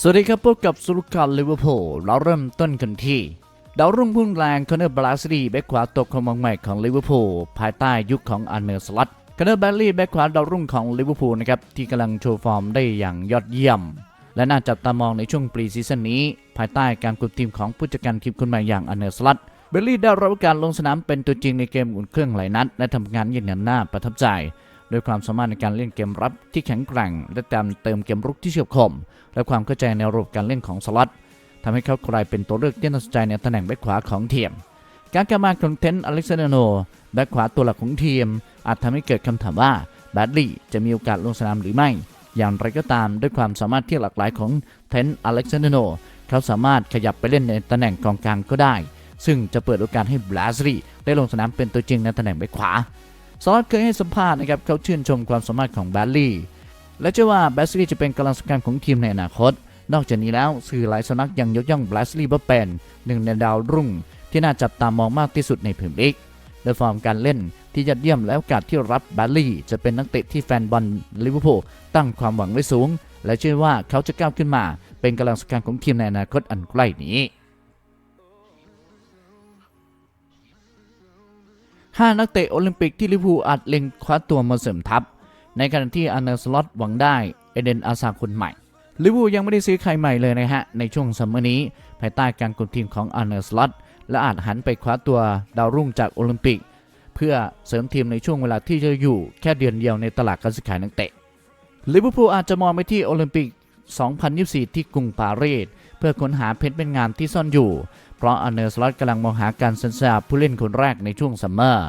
สวัสดีครับพบกับสุรุการลิเวอร์พูลเราเริ่มต้นกันที่ดาวรุ่งพุ่งแรงคอนเนอร์บราสลีแบ็กขวาตกของมองใหม่ของลิเวอร์พูลภายใต้ยุคของอันเนอร์สลัตคอนเนอร์แบลลี่แบ็กขวาดาวรุ่งของลิเวอร์พูลนะครับที่กำลังโชว์ฟอร์มได้อย่างยอดเยี่ยม และน่าจับตามองในช่วงปรีซีซั่นนี้ ภายใต้การคุมทีมของผู้จัดการทีมคนใหม่อย่างอันเนอร์สลัตเบลลี่ได้รับกาสลงสนามเป็นตัวจริงในเกมอุ่นเครื่องหลายนัดและทำงานอยังหน่าประทับใจ ด้วยความสามารถในการเล่นเกมรับที่แข็งแกร่ง และเติมเติมเกมรุกที่เฉียบคม และความเข้าใจในระบบการเล่นของสลัดทำให้เขากลายเป็นตัวเลือกที่น่าสนใจในตำแหน่งแบ็คขวาของทีมการกลับมาของเทนต์อเล็กซานโนแบ็คขวาตัวหลักของทีม อาจทำให้เกิดคำถามว่าแบดลี่จะมีโอกาสลงสนามหรือไม่ อย่างไรก็ตามด้วยความสามารถที่หลากหลายของเทนต์อเล็กซานโนเขาสามารถขยับไปเล่นในตำแหน่งกองกลางก็ได้ ซึ่งจะเปิดโอกาสให้บราสลีได้ลงสนามเป็นตัวจริงในตำแหน่งแบ็คขวา ซอสเคยให้สัมภาษณ์นะครับเขาชื่นชมความสามารถของแบดลี่ และเชื่อว่าแบดลี่จะเป็นกำลังสำคัญของทีมในอนาคต นอกจากนี้แล้วสื่อหลายสำนักยังยกย่องแบดลี่ว่าเป็นหนึ่งในดาวรุ่ง ที่น่าจับตามองมากที่สุดในพรีเมียร์ลีกโดยฟอร์มการเล่นที่ยอดเยี่ยมและโอกาสที่รับแบดลี่ จะเป็นนักเตะที่แฟนบอลลิเวอร์พูลตั้งความหวังไว้สูง และเชื่อว่าเขาจะก้าวขึ้นมา เป็นกำลังสำคัญของทีมในอนาคตอันใกล้นี้ 5 นักเตะโอลิมปิกที่ลิเวอร์พูลอาจเล็งคว้าตัวมาเสริมทัพ ในขณะที่อันเนอร์สล็อตหวังได้เอเดนอาซาคนใหม่ลิเวอร์พูลยังไม่ได้ซื้อใครใหม่เลยนะฮะ ในช่วงซัมเมอร์นี้ ภายใต้การคุมทีมของอันเนอร์สล็อตและอาจหันไปคว้าตัวดาวรุ่งจากโอลิมปิก เพื่อเสริมทีมในช่วงเวลาที่จะอยู่แค่เดือนเดียวในตลาดการซื้อขายนักเตะลิเวอร์พูลอาจจะมองไปที่โอลิมปิก 2024 ที่กรุงปารีส พื่อค้นหาเพชรเป็นงามที่ซ่อนอยู่ เพราะอเนอร์สล็อตกำลังมองหาการเซ็นสัญญาผู้เล่นคนแรกในช่วงซัมเมอร์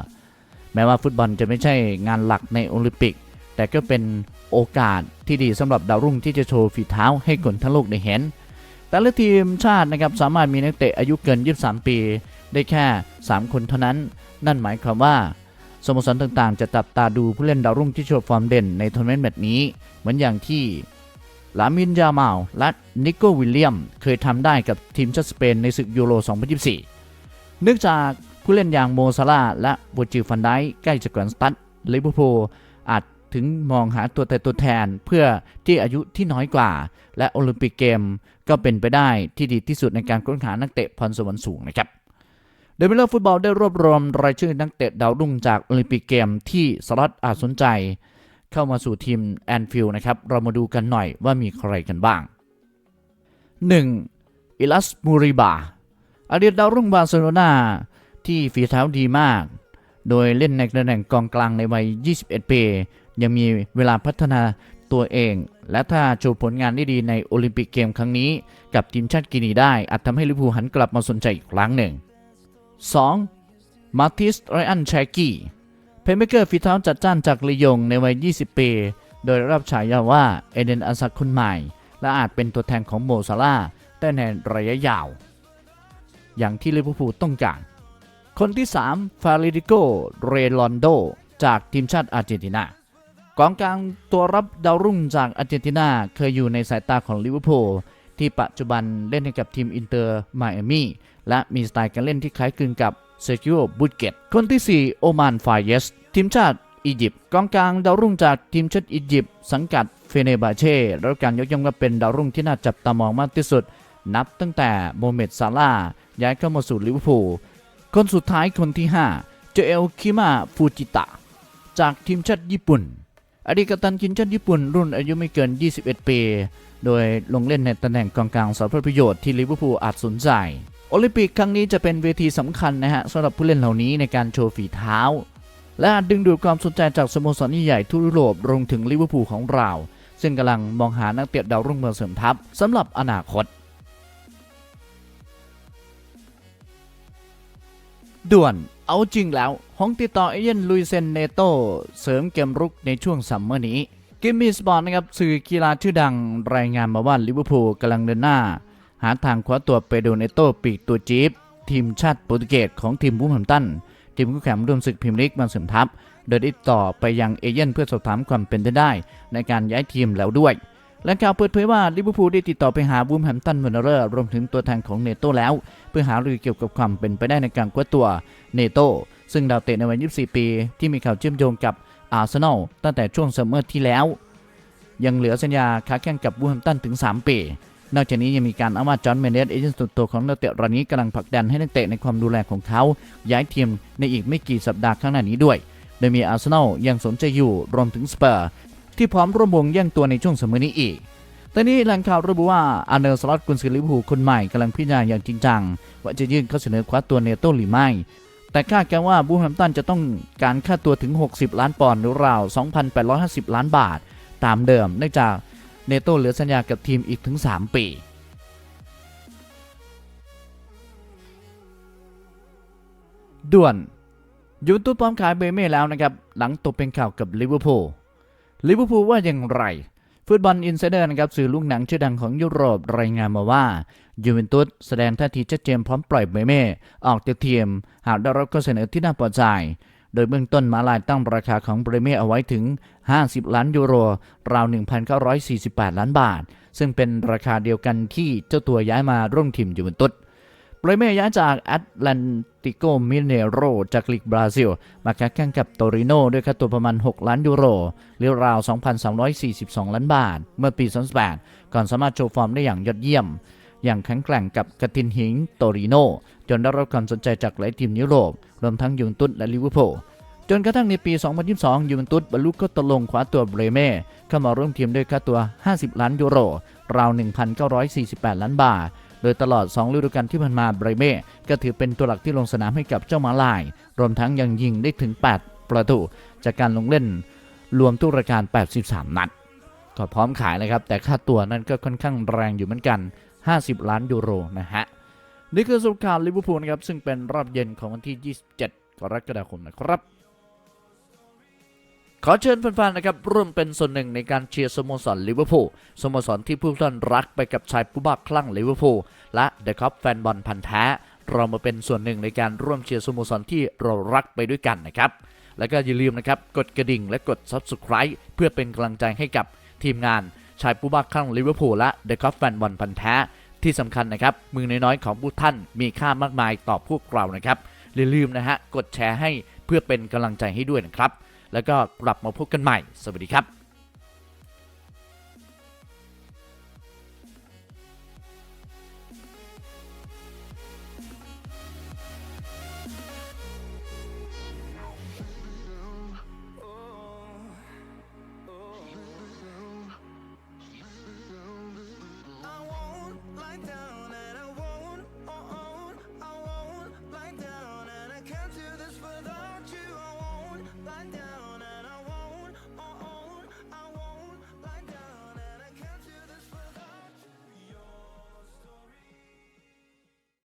แม้ว่าฟุตบอลจะไม่ใช่งานหลักในโอลิมปิก แต่ก็เป็นโอกาสที่ดีสำหรับดาวรุ่งที่จะโชว์ฝีเท้าให้คนทั้งโลกได้เห็น แต่ละทีมชาตินะครับสามารถมีนักเตะอายุเกิน 23 ปี ได้แค่ 3 คนเท่านั้น นั่นหมายความว่าสโมสรต่างๆ จะจับตาดูผู้เล่นดาวรุ่งที่โชว์ฟอร์มเด่นในทัวร์นาเมนต์แบบนี้ เหมือนอย่างที่ ลามินยามาลและนิโกวิลเลียม เคยทำได้กับทีมชาติสเปนในศึกยูโร 2024 เนื่องจากผู้เล่นอย่างโมซาลาและบูจิฟันไดใกล้จะแกรนสตัดลิเวอร์พูลอาจถึงมองหาตัวแต่ตัวแทนเพื่อที่อายุที่น้อยกว่า และโอลิมปิกเกมก็เป็นไปได้ที่ดีที่สุดในการค้นหานักเตะพรสวรรค์สูงนะครับเดมิเลอร์ฟุตบอลได้รวบรวมรายชื่อนักเตะดาวรุ่งจากโอลิมปิกเกมที่สล็อตอาจสนใจ เข้ามาสู่ทีมแอนฟิลด์นะครับ เรามาดูกันหน่อยว่ามีใครกันบ้าง 1. อิลัสมูริบาอดีตดาวรุ่งบาร์เซโลนาที่ฝีเท้าดีมาก โดยเล่นในตำแหน่งกองกลางในวัย 21 ปี ยังมีเวลาพัฒนาตัวเอง และถ้าโชว์ผลงานได้ดีในโอลิมปิกเกมครั้งนี้ กับทีมชาติกินีได้อาจทำให้ลิเวอร์พูลหันกลับมาสนใจอีกครั้งหนึ่ง 2. มาติสไรอันแชกี้ เพลย์เมเกอร์ฝีเท้าจัดจ้านจากลียงในวัย 20 ปี โดยรับฉายาว่าเอเดนอาซักคนใหม่ และอาจเป็นตัวแทนของโมซาลาห์ได้ในระยะยาว อย่างที่ลิเวอร์พูลต้องการ คนที่ 3 ฟาริดิโก เรลอนโด จากทีมชาติอาร์เจนตินากองกลางตัวรับดาวรุ่งจากอาร์เจนตินาเคยอยู่ในสายตาของลิเวอร์พูลที่ปัจจุบันเล่นให้กับทีมอินเตอร์ไมอามีและมีสไตล์การเล่นที่คล้ายคลึงกับ เซกิโอบุตเกตคนที่ 4 โอมานฟายเยส ทีมชาติอียิปต์กองกลางดาวรุ่งจากทีมชาติอียิปต์สังกัดเฟเนบาเช่และการยกย่องว่าเป็นดาวรุ่งที่น่าจับตามองมากที่สุด นับตั้งแต่โมเมดซาลาย้ายเข้ามาสู่ลิเวอร์พูลคนสุดท้ายคนที่ 5 เจเอลคิมาฟูจิตะ จากทีมชาติญี่ปุ่น อดีตกัปตันทีมชาติญี่ปุ่น รุ่นอายุไม่เกิน 21 ปี โดยลงเล่นในตำแหน่งกองกลางสำหรับประโยชน์ที่ลิเวอร์พูลอาจสนใจ โอลิมปิกครั้งนี้จะเป็นเวทีสำคัญนะฮะสำหรับผู้เล่นเหล่านี้ในการโชว์ฝีเท้า และอาจดึงดูดความสนใจจากสโมสรใหญ่ทั่วยุโรปรวมถึงลิเวอร์พูลของเรา ซึ่งกำลังมองหานักเตะดาวรุ่งมาเสริมทัพสำหรับอนาคต ด่วน เอาจริงแล้วห้องติดต่อเอเย่นลุยเซนเนโตเสริมเกมรุกในช่วงซัมเมอร์นี้กิมมี่สปอร์ตนะครับสื่อกีฬาชื่อดังรายงานมาว่าลิเวอร์พูลกำลังเดินหน้าาทางคว้าตัวเปโดเนโตปีกตัวจีบทีมชาติโปรตุเกสของทีมบูมแฮมตัน ทีมคู่แข่งร่วมศึกพรีเมียร์ลีกมาเสริมทัพโดยได้ติดต่อไปยังเอเย่นเพื่อสอบถามความเป็นไปได้ ในการย้ายทีมแล้วด้วย และข่าวเปิดเผยว่าลิเวอร์พูลได้ติดต่อไปหาบูมแฮมตันเวเนอร์รวมถึงตัวแทนของเนโตแล้ว เพื่อหารือเกี่ยวกับความเป็นไปได้ในการคว้าตัวเนโตซึ่งดาวเตะในวัย 24 ปี ที่มีข่าวเชื่อมโยงกับอาร์เซนอลตั้งแต่ช่วงซัมเมอร์ที่แล้ว ยังเหลือสัญญาค้าแข่งกับบูมแฮมตันถึง 3 ปี นอกจากนี้ยังมีการอ้างว่าจอห์นเมเนสเอเจนต์ส่วนตัวของนักเตะรายนี้กำลังผลักดันให้นักเตะในความดูแลของเขา ย้ายทีมในอีกไม่กี่สัปดาห์ข้างหน้านี้ด้วย โดยมีอาร์เซนอลยังสนใจอยู่รวมถึงสเปอร์ที่พร้อมร่วมวงแย่งตัวในช่วงเสมอนี้อีกตอนนี้แหล่งข่าวระบุว่าอาร์เนอร์สล็อตกุนซือลิเวอร์พูลคนใหม่กำลังพิจารณาอย่างจริงจังว่าจะยื่นข้อเสนอคว้าตัวเนโต้หรือไม่ แต่คาดกันว่าบูแฮมตันจะต้องการค่าตัวถึง 60 ล้านปอนด์หรือราว 2,850 ล้านบาท ตามเดิมเนื่องจาก เนโต้เหลือสัญญากับทีมอีกถึง 3 ปี ด่วนยูเวนตุสพร้อมขายเบเม่แล้วนะครับ หลังตกเป็นข่าวกับลิเวอร์พูลลิเวอร์พูลว่าอย่างไร ฟุตบอลอินไซเดอร์นะครับสื่อลูกหนังชื่อดังของยุโรปรายงานมาว่ายูเวนตุสแสดงท่าทีชัดเจนพร้อมปล่อยเบเม่ออกจากทีม หากได้รับข้อเสนอที่น่าพอใจ โดยเบื้องต้นมาลายตั้งราคาของเบรเม่เอาไว้ถึง 50 ล้านยูโร ราว 1,948 ล้านบาท ซึ่งเป็นราคาเดียวกันที่เจ้าตัวย้ายมาร่วมทีมยูเวนตุสเบรเม่ย้ายจากแอตแลนติโกมิเนโรจากลีกบราซิล มาค้าแข่งกับโตริโนด้วยค่าตัวประมาณ 6 ล้านยูโรหรือราว 2,342 ล้านบาท เมื่อปี 2008ก่อนสามารถโชว์ฟอร์มได้อย่างยอดเยี่ยม อย่างแข็งแกร่งกับกาตินหิงโตริโนจนได้รับความสนใจจากหลายทีมยุโรป รวมทั้งยูเวนตุสและลิเวอร์พูลจนกระทั่งในปี 2022 ยูเวนตุสบรรลุข้อตกลงคว้าตัวเบรเม่เข้ามาร่วมทีมด้วยค่าตัว 50 ล้านยูโร ราว 1,948 ล้านบาท โดยตลอด 2 ฤดูกาลที่ผ่านมาเบรเม่ก็ถือเป็นตัวหลักที่ลงสนามให้กับเจ้ามาลาย รวมทั้งยังยิงได้ถึง 8 ประตู จากการลงเล่น รวมทุกรายการ 83 นัด ก็พร้อมขายเลยครับ แต่ค่าตัวนั้นก็ค่อนข้างแรงอยู่เหมือนกัน 50 ล้านยูโรนะฮะ นี่คือสรุปข่าวลิเวอร์พูลครับ ซึ่งเป็นรอบเย็นของวันที่ 27 กรกฎาคมนะครับ ขอเชิญแฟนๆนะครับร่วมเป็นส่วนหนึ่งในการเชียร์สโมสรลิเวอร์พูลสโมสรที่ผู้ท่านรักไปกับชายผู้บ้าคลั่งลิเวอร์พูลและเดอะคัพแฟนบอลพันธ์แท้เรามาเป็นส่วนหนึ่งในการร่วมเชียร์สโมสรที่เรารักไปด้วยกันนะครับ แล้วก็อย่าลืมนะครับ กดกระดิ่งและกด Subscribe เพื่อเป็นกำลังใจให้กับทีมงาน ชายผู้บ้าคลั่งลิเวอร์พูลและเดอะคอฟแฟนบอลพันธ์แท้ ที่สำคัญนะครับ มือน้อยๆของผู้ท่านมีค่ามากมายต่อพวกเรานะครับอย่าลืมนะฮะกดแชร์ให้เพื่อเป็นกำลังใจให้ด้วยนะครับ แล้วก็กลับมาพบกันใหม่ สวัสดีครับ